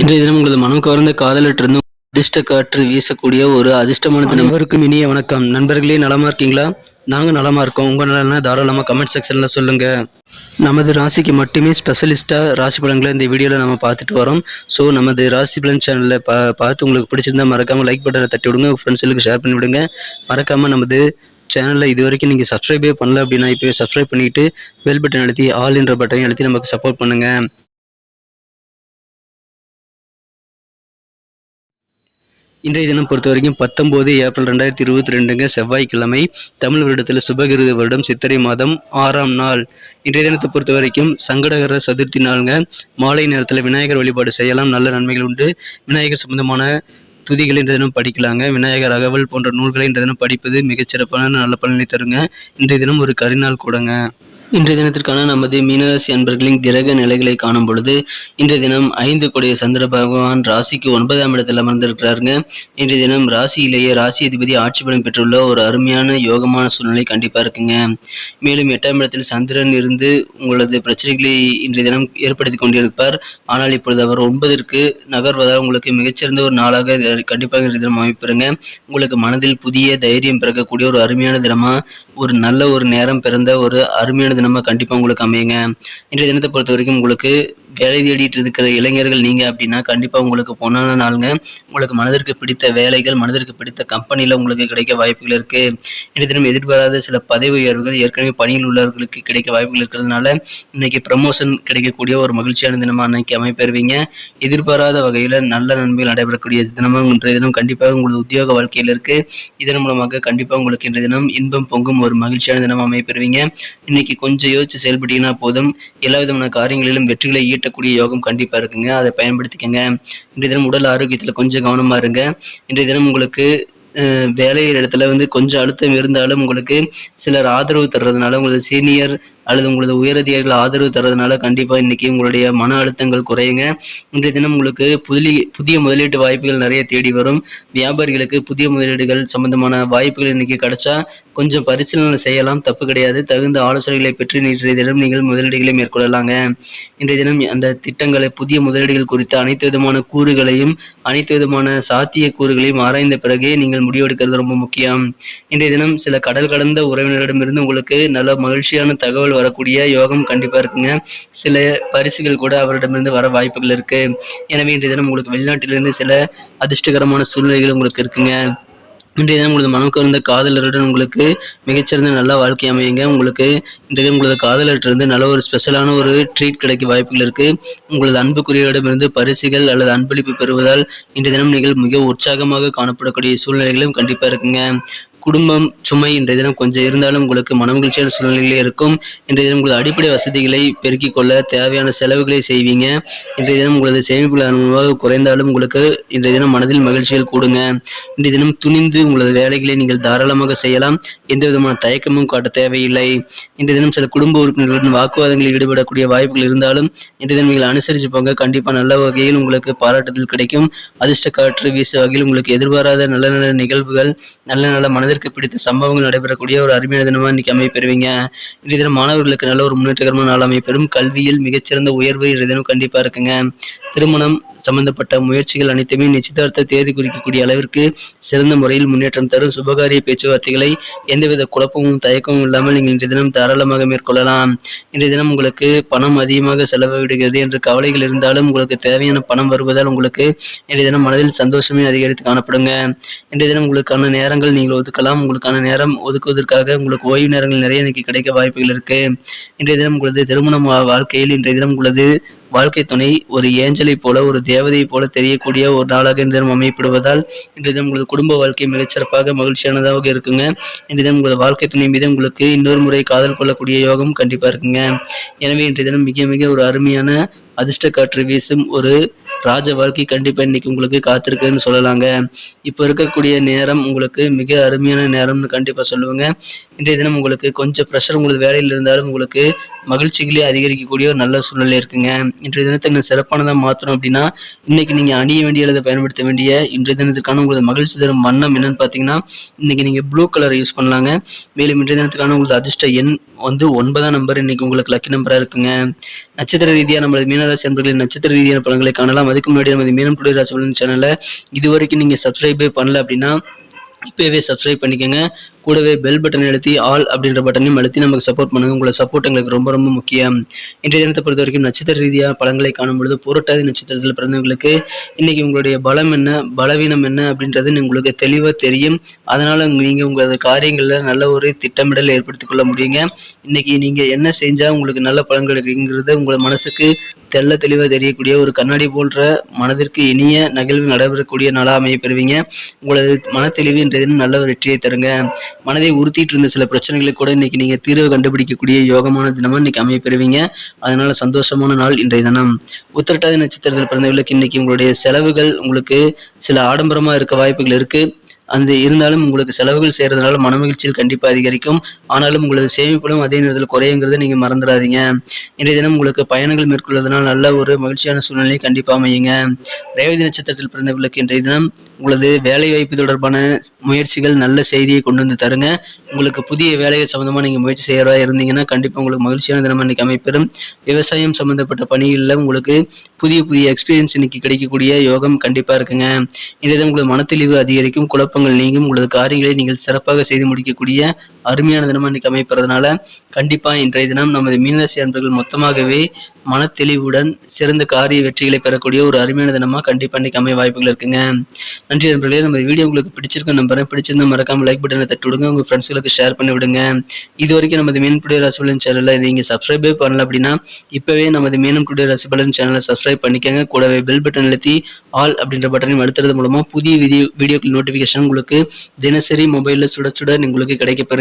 இன்றைய தினம் உங்களது மனம் கவர்ந்த காதலிட்டிருந்து அதிர்ஷ்ட காற்று வீசக்கூடிய ஒரு அதிர்ஷ்டமான தினம். இனிய வணக்கம். நண்பர்களே நலமா இருக்கீங்களா? நாங்க நலமா இருக்கோம். உங்க நலனா தாராளமா கமெண்ட் செக்ஷன்ல சொல்லுங்க. நமது ராசிக்கு மட்டுமே ஸ்பெஷலிஸ்டா ராசி பலன்களை இந்த வீடியோல நம்ம பார்த்துட்டு வரோம். ஸோ நமது ராசி பலன் சேனல்ல பா பார்த்து உங்களுக்கு பிடிச்சிருந்தா மறக்காம லைக் பட்டனை தட்டி விடுங்க. ஃப்ரெண்ட்ஸுக்கு ஷேர் பண்ணி விடுங்க. மறக்காம நமது சேனலில் இது வரைக்கும் நீங்கள் சப்ஸ்கிரைபே பண்ணல அப்படின்னா இப்போ சப்ஸ்கிரைப் பண்ணிட்டு பெல் பட்டன் அழுத்தி ஆல் என்ற பட்டனையும் அழுத்தி நமக்கு சப்போர்ட் பண்ணுங்க. இன்றைய தினம் பொறுத்த வரைக்கும் பத்தொம்போது ஏப்ரல் ரெண்டாயிரத்தி இருபத்தி ரெண்டுங்க செவ்வாய்க்கிழமை தமிழ் வருடத்தில் சுபகிருத வருடம் சித்திரை மாதம் ஆறாம் நாள். இன்றைய தினத்தை பொறுத்த வரைக்கும் சங்கடகர சதுர்த்தி நாளுங்க. மாலை நேரத்தில் விநாயகர் வழிபாடு செய்யலாம். நல்ல நன்மைகள் உண்டு. விநாயகர் சம்பந்தமான துதிகள் இன்றைய தினம் படிக்கலாங்க. விநாயகர் அகவல் போன்ற நூல்களை இன்றைய தினம் படிப்பது மிகச்சிறப்பான நல்ல பலனை தருங்க. இன்றைய தினம் ஒரு கரிநாள் கூடங்க. இன்றைய தினத்திற்கான நமது மீனராசி அன்பர்களின் கிரக நிலைகளை காணும் பொழுது இன்றைய தினம் ஐந்து கொடிய சந்திர பகவான் ராசிக்கு ஒன்பதாம் இடத்தில் அமர்ந்திருக்கிறாருங்க. இன்றைய தினம் ராசியிலேயே ராசி அதிபதி ஆட்சி பலம் பெற்றுள்ள ஒரு அருமையான யோகமான சூழ்நிலை கண்டிப்பா இருக்குங்க. மேலும் எட்டாம் இடத்தில் சந்திரன் இருந்து உங்களது பிரச்சனைகளை இன்றைய தினம் ஏற்படுத்தி கொண்டிருப்பார். ஆனால் இப்பொழுது அவர் ஒன்பதற்கு நகர்வதால் உங்களுக்கு மிகச்சிறந்த ஒரு நாளாக கண்டிப்பாக இன்றைய தினம் அமைப்பிருங்க உங்களுக்கு மனதில் புதிய தைரியம் பிறக்கக்கூடிய ஒரு அருமையான தினமா ஒரு நல்ல ஒரு நேரம் பிறந்த ஒரு அருமையான தினமாக கண்டிப்பா உங்களுக்கு அமையுங்க. இன்றைய தினத்தை பொறுத்த வரைக்கும் உங்களுக்கு வேலை தேடிட்டு இருக்கிற இளைஞர்கள் நீங்க அப்படின்னா கண்டிப்பா உங்களுக்கு பொன்னான நாளுங்க. உங்களுக்கு மனதிற்கு பிடித்த வேலைகள் மனதிற்கு பிடித்த கம்பெனியில் உங்களுக்கு கிடைக்க வாய்ப்புகள் இருக்கு. இன்றைய தினம் எதிர்பாராத சில பதவி உயர்வுகள் ஏற்கனவே பணியில் உள்ளவர்களுக்கு கிடைக்க வாய்ப்புகள் இருக்கிறதுனால இன்னைக்கு ப்ரமோஷன் கிடைக்கக்கூடிய ஒரு மகிழ்ச்சியான தினமா அன்னைக்கு அமைப்பெறுவீங்க. எதிர்பாராத வகையில் நல்ல நன்மைகள் நடைபெறக்கூடிய தினமும் இன்றைய தினம் கண்டிப்பாக உங்களது உத்தியோக வாழ்க்கையில் இருக்கு. இதன் மூலமாக கண்டிப்பாக உங்களுக்கு இன்றைய தினம் இன்பம் பொங்கும் ஒரு மகிழ்ச்சியான தினமாக அமைப்பெறுவீங்க. இன்னைக்கு கொஞ்சம் கொஞ்சம் யோசிச்சு செயல்பட்டீங்கன்னா போதும். எல்லா விதமான காரியங்களிலும் வெற்றிகளை ஈட்டக்கூடிய யோகம் கண்டிப்பா இருக்குங்க. அதை பயன்படுத்திக்கங்க. இன்றைய தினம் உடல் ஆரோக்கியத்துல கொஞ்சம் கவனமா இருங்க. இன்றைய தினம் உங்களுக்கு வேலை இடத்துல வந்து கொஞ்சம் அழுத்தம் இருந்தாலும் உங்களுக்கு சிலர் ஆதரவு தர்றதுனால உங்களுக்கு சீனியர் அல்லது உங்களது உயரதிகாரிகள் ஆதரவு தரதுனால கண்டிப்பா இன்னைக்கு உங்களுடைய மன அழுத்தங்கள் குறையுங்க. இன்றைய தினம் உங்களுக்கு புதிய புதிய முதலீட்டு வாய்ப்புகள் நிறைய தேடி வரும். வியாபாரிகளுக்கு புதிய முதலீடுகள் சம்பந்தமான வாய்ப்புகள் இன்னைக்கு கிடைச்சா கொஞ்சம் பரிசீலனை செய்யலாம். தப்பு கிடையாது. தகுந்த ஆலோசனைகளை பெற்று இன்றைய தினம் நீங்கள் முதலீடுகளை மேற்கொள்ளலாங்க. இன்றைய தினம் அந்த திட்டங்களை புதிய முதலீடுகள் குறித்த அனைத்து விதமான கூறுகளையும் அனைத்து விதமான சாத்திய கூறுகளையும் ஆராய்ந்த பிறகே நீங்கள் முடிவெடுக்கிறது ரொம்ப முக்கியம். இன்றைய தினம் சில கடல் கடந்த உறவினரிடமிருந்து உங்களுக்கு நல்ல மகிழ்ச்சியான தகவல் வரக்கூடிய யோகம் கண்டிப்பாக இருக்குங்க. சில பரிசுகள் கூட அவரிடமிருந்து வர வாய்ப்புகள் இருக்கு. எனவே இன்றைய தினம் உங்களுக்கு வெளிநாட்டிலிருந்து சில அதிர்ஷ்டகரமான சூழ்நிலைகள் உங்களுக்கு இருக்குங்க. இன்றைய தினம் உங்களது மனம் கருந்த காதலருடன் உங்களுக்கு மிகச்சிறந்த நல்ல வாழ்க்கை அமையுங்க. உங்களுக்கு இன்றைய தினம் உங்களது காதலர்கிட்டருந்து நல்ல ஒரு ஸ்பெஷலான ஒரு ட்ரீட் கிடைக்க வாய்ப்புகள் இருக்கு. உங்களது அன்புக்குரியவரிடமிருந்து பரிசுகள் அல்லது அன்பளிப்பு பெறுவதால் இன்றைய தினம் நீங்கள் மிக உற்சாகமாக காணப்படக்கூடிய சூழ்நிலைகளும் கண்டிப்பாக இருக்குங்க. குடும்பம் சுமை இன்றைய தினம் கொஞ்சம் இருந்தாலும் உங்களுக்கு மனமகிழ்ச்சியான சூழ்நிலைகளே இருக்கும். இன்றைய தினம் உங்களது அடிப்படை வசதிகளை பெருக்கிக் கொள்ள தேவையான செலவுகளை செய்வீங்க. இன்றைய தினம் உங்களது சேமிப்புகள் அனுபவம் குறைந்தாலும் உங்களுக்கு இன்றைய தினம் மனதில் மகிழ்ச்சிகள் கூடுங்க. இன்றைய தினம் துணிந்து உங்களது வேலைகளை நீங்கள் தாராளமாக செய்யலாம். எந்த விதமான தயக்கமும் காட்ட தேவையில்லை. இன்றைய தினம் சில குடும்ப உறுப்பினர்களுடன் வாக்குவாதங்களில் ஈடுபடக்கூடிய வாய்ப்புகள் இருந்தாலும் இன்றைய தினம் நீங்கள் அனுசரிச்சு போங்க. கண்டிப்பாக நல்ல வகையில் உங்களுக்கு பாராட்டுதல் கிடைக்கும். அதிர்ஷ்ட காற்று வீச வகையில் உங்களுக்கு எதிர்பாராத நல்ல நல்ல நிகழ்வுகள் நல்ல நல்ல மனதிற்கு பிடித்த சம்பவங்கள் நடைபெறக்கூடிய ஒரு அருமையான தினமா இன்னைக்கு அமைப்பெறுவீங்க இன்றைய தினம் மாணவர்களுக்கு நல்ல ஒரு முன்னேற்றகரமான நாள் அமைப்பெறும் கல்வியில் மிகச்சிறந்த உயர்வு இன்றைய தினம் கண்டிப்பா இருக்குங்க. திருமணம் சம்பந்தப்பட்ட முயற்சிகள் அனைத்துமே நிச்சயதார்த்த தேதி குறிக்கக்கூடிய அளவிற்கு சிறந்த முறையில் முன்னேற்றம் தரும் சுபகாரிய பேச்சுவார்த்தைகளை எந்தவித குழப்பமும் தயக்கமும் இல்லாமல் நீங்கள் இன்றைய தினம் தாராளமாக மேற்கொள்ளலாம். இன்றைய தினம் உங்களுக்கு பணம் அதிகமாக செலவிடுகிறது என்ற கவலைகள் இருந்தாலும் உங்களுக்கு தேவையான பணம் வருவதால் உங்களுக்கு இன்றைய தினம் மனதில் சந்தோஷமே அதிகரித்து காணப்படுங்க. இன்றைய தினம் உங்களுக்கான நேரங்கள் நீங்கள் ஒதுக்கலாம். உங்களுக்கான நேரம் ஒதுக்குவதற்காக உங்களுக்கு ஓய்வு நேரங்கள் நிறைய இன்னைக்கு கிடைக்க வாய்ப்புகள் இருக்கு. இன்றைய தினம் உங்களது திருமணம் வாழ்க்கையில் இன்றைய தினம் உங்களது வாழ்க்கை துணை ஒரு ஏஞ்சலை போல ஒரு தேவதையை போல தெரியக்கூடிய ஒரு நாளாக இந்த தினம் அமையப்படுவதால் இந்த தினம் உங்களது குடும்ப வாழ்க்கை மிகச்சிறப்பாக மகிழ்ச்சியானதாக இருக்குங்க. இந்த தினம் உங்களது வாழ்க்கை துணை மீது உங்களுக்கு இன்னொரு முறை காதல் கொள்ளக்கூடிய யோகம் கண்டிப்பாக இருக்குங்க. எனவே இன்றைய தினம் மிக மிக ஒரு அருமையான அதிர்ஷ்ட காற்று வீசும் ஒரு ராஜ வாழ்க்கை கண்டிப்பா இன்னைக்கு உங்களுக்கு காத்திருக்குன்னு சொல்லலாங்க. இப்போ இருக்கக்கூடிய நேரம் உங்களுக்கு மிக அருமையான நேரம்னு கண்டிப்பா சொல்லுவேங்க. இன்றைய தினம் உங்களுக்கு கொஞ்சம் ப்ரெஷர் உங்களுக்கு வேலையில் இருந்தாலும் உங்களுக்கு மகிழ்ச்சிகளே அதிகரிக்கக்கூடிய ஒரு நல்ல சூழ்நிலை இருக்குங்க. இன்றைய தினத்தை இன்னும் சிறப்பானதாக மாற்றணும் அப்படின்னா இன்னைக்கு நீங்க அணிய வேண்டிய அல்லது பயன்படுத்த வேண்டிய இன்றைய தினத்துக்கான உங்களது மகிழ்ச்சி தரும் வண்ணம் என்னன்னு பார்த்தீங்கன்னா இன்னைக்கு நீங்க ப்ளூ கலர் யூஸ் பண்ணலாங்க. மேலும் இன்றைய தினத்துக்கான உங்களது அதிர்ஷ்ட எண் வந்து ஒன்பதாம் நம்பர் இன்னைக்கு உங்களுக்கு லக்கி நம்பரா இருக்குங்க. நட்சத்திர ரீதியாக நம்மளது மீனராசி என்பர்களின் நட்சத்திர ரீதியான பலன்களை காணலாம். அதுக்கு முன்னாடி நம்ம மீனம் டுடே ராசிபலன் சேனலை இது வரைக்கும் நீங்கள் சப்ஸ்கிரைபே பண்ணல அப்படின்னா இப்போவே சப்ஸ்கிரைப் பண்ணிக்கோங்க. கூடவே பெல் பட்டன் அழுத்தி ஆல் அப்படின்ற பட்டனையும் அழுத்தி நமக்கு சப்போர்ட் பண்ணுங்க. உங்களை சப்போர்ட் எங்களுக்கு ரொம்ப ரொம்ப முக்கியம். இன்றைய தினத்தை பொறுத்த வரைக்கும் நட்சத்திர ரீதியாக பலன்களை காணும் பொழுது புரட்டாதி நட்சத்திரத்தில் பிறந்தவங்களுக்கு இன்றைக்கி உங்களுடைய பலம் என்ன பலவீனம் என்ன அப்படின்றது உங்களுக்கு தெளிவாக தெரியும். அதனால் நீங்கள் உங்களது காரியங்களில் நல்ல ஒரு திட்டமிடல் ஏற்படுத்திக் கொள்ள முடியுங்க. இன்றைக்கி நீங்கள் என்ன செஞ்சால் உங்களுக்கு நல்ல பலன்கள் இருக்குங்கிறது உங்கள் மனசுக்கு தெள்ள தெளிவாக தெரியக்கூடிய ஒரு கண்ணாடி போன்ற மனதிற்கு இனிய நகழ்வு நடைபெறக்கூடிய நாளாக அமைய பெறுவீங்க. உங்களது மன இன்றைய தினம் நல்ல ஒரு வெற்றியை தருங்க. மனதை உறுத்திட்டு இருந்த சில பிரச்சனைகளுக்கு கூட இன்னைக்கு நீங்க தீர்வு கண்டுபிடிக்கக்கூடிய யோகமான தினமா இன்னைக்கு அமைய பெறுவீங்க அதனால சந்தோஷமான நாள் இன்றைய தினம். உத்திரட்டாதி நட்சத்திரத்தில் பிறந்தவர்களுக்கு இன்னைக்கு உங்களுடைய செலவுகள் உங்களுக்கு சில ஆடம்பரமா இருக்க வாய்ப்புகள் இருக்கு. அந்த இருந்தாலும் உங்களுக்கு செலவுகள் செய்யறதுனால மனமகிழ்ச்சியில் கண்டிப்பா அதிகரிக்கும். ஆனாலும் உங்களது சேமிப்பிலும் அதே நேரத்தில் குறையுங்கிறத நீங்க மறந்துடாதீங்க. இன்றைய தினம் உங்களுக்கு பயணங்கள் மேற்கொள்வதனால் நல்ல ஒரு மகிழ்ச்சியான சூழ்நிலை கண்டிப்பா அமையுங்க. ரேவதி நட்சத்திரத்தில் பிறந்தவர்களுக்கு இன்றைய தினம் உங்களது வேலை வாய்ப்பு தொடர்பான முயற்சிகள் நல்ல செய்தியை கொண்டு வந்து தருங்க. உங்களுக்கு புதிய வேலைகள் சம்பந்தமா நீங்க முயற்சி செய்யறதா இருந்தீங்கன்னா கண்டிப்பா உங்களுக்கு மகிழ்ச்சியான தினம் இன்னைக்கு அமைப்பெறும். விவசாயம் சம்பந்தப்பட்ட பணிகளில் உங்களுக்கு புதிய புதிய எக்ஸ்பீரியன்ஸ் இன்னைக்கு கிடைக்கக்கூடிய யோகம் கண்டிப்பா இருக்குங்க. இன்றைய தினம் உங்களுக்கு மனத்தெளிவு அதிகரிக்கும் குழப்பங்கள் நீங்கும் உங்களது காரியங்களை நீங்கள் சிறப்பாக செய்து முடிக்கக்கூடிய அருமையான தினமா இன்னைக்கு அமைப்பறதுனால கண்டிப்பா இன்றைய தினம் நமது மீனராசி அன்பர்கள் மொத்தமாகவே மனத்தெளிவுடன் சிறந்த காரிய வெற்றிகளை பெறக்கூடிய ஒரு அருமையான தினமாக கண்டிப்பாக இன்னைக்கு அமைய வாய்ப்புகள் இருக்குங்க. நன்றி நண்பர்களே நம்ம வீடியோ உங்களுக்கு பிடிச்சிருக்க நம்புறேன். பிடிச்சிருந்தா மறக்காம லைக் பட்டனை தட்டு விடுங்க. உங்கள் ஃப்ரெண்ட்ஸ்களுக்கு ஷேர் பண்ணி விடுங்க. இது வரைக்கும் நமது மீன் டுடே ராசிபலன் சேனலை நீங்கள் சப்ஸ்கிரைபே பண்ணல அப்படின்னா இப்போவே நமது மீனம் டுடே ராசிபலன் சேனலை சப்ஸ்கிரைப் பண்ணிக்கங்க. கூடவே பெல் பட்டன் அழுத்தி ஆல் அப்படின்ற பட்டனையும் அழுத்துறது மூலமாக புதிய வீடியோ வீடியோக்கள் நோட்டிஃபிகேஷன் உங்களுக்கு தினசரி மொபைலில் சுட சுட உங்களுக்கு கிடைக்க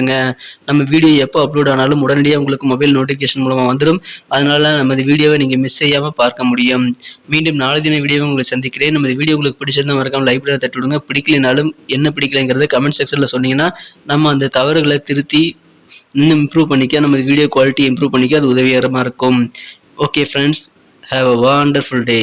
நம்ம வீடியோ எப்போ அப்லோட் ஆனாலும் உடனடியாக உங்களுக்கு மொபைல் நோட்டிஃபிகேஷன் மூலமாக வந்துடும் அதனால நமது வீடியோவை நீங்கள் மிஸ் செய்யாமல் பார்க்க முடியும். மீண்டும் நாளை தின வீடியோவை உங்களை சந்திக்கிறேன். நம்ம வீடியோ உங்களுக்கு பிடிச்சிருந்தா மறக்காம லைப்ரரி தட்டி விடுங்க பிடிக்கலைனாலும் என்ன பிடிக்கலைங்கிறத கமெண்ட் செக்ஷனில் சொன்னீங்கன்னா நம்ம அந்த தவறுகளை திருத்தி இன்னும் இம்ப்ரூவ் பண்ணிக்க நம்ம வீடியோ குவாலிட்டி இம்ப்ரூவ் பண்ணிக்க அது உதவிகரமாக இருக்கும். Okay friends have a wonderful day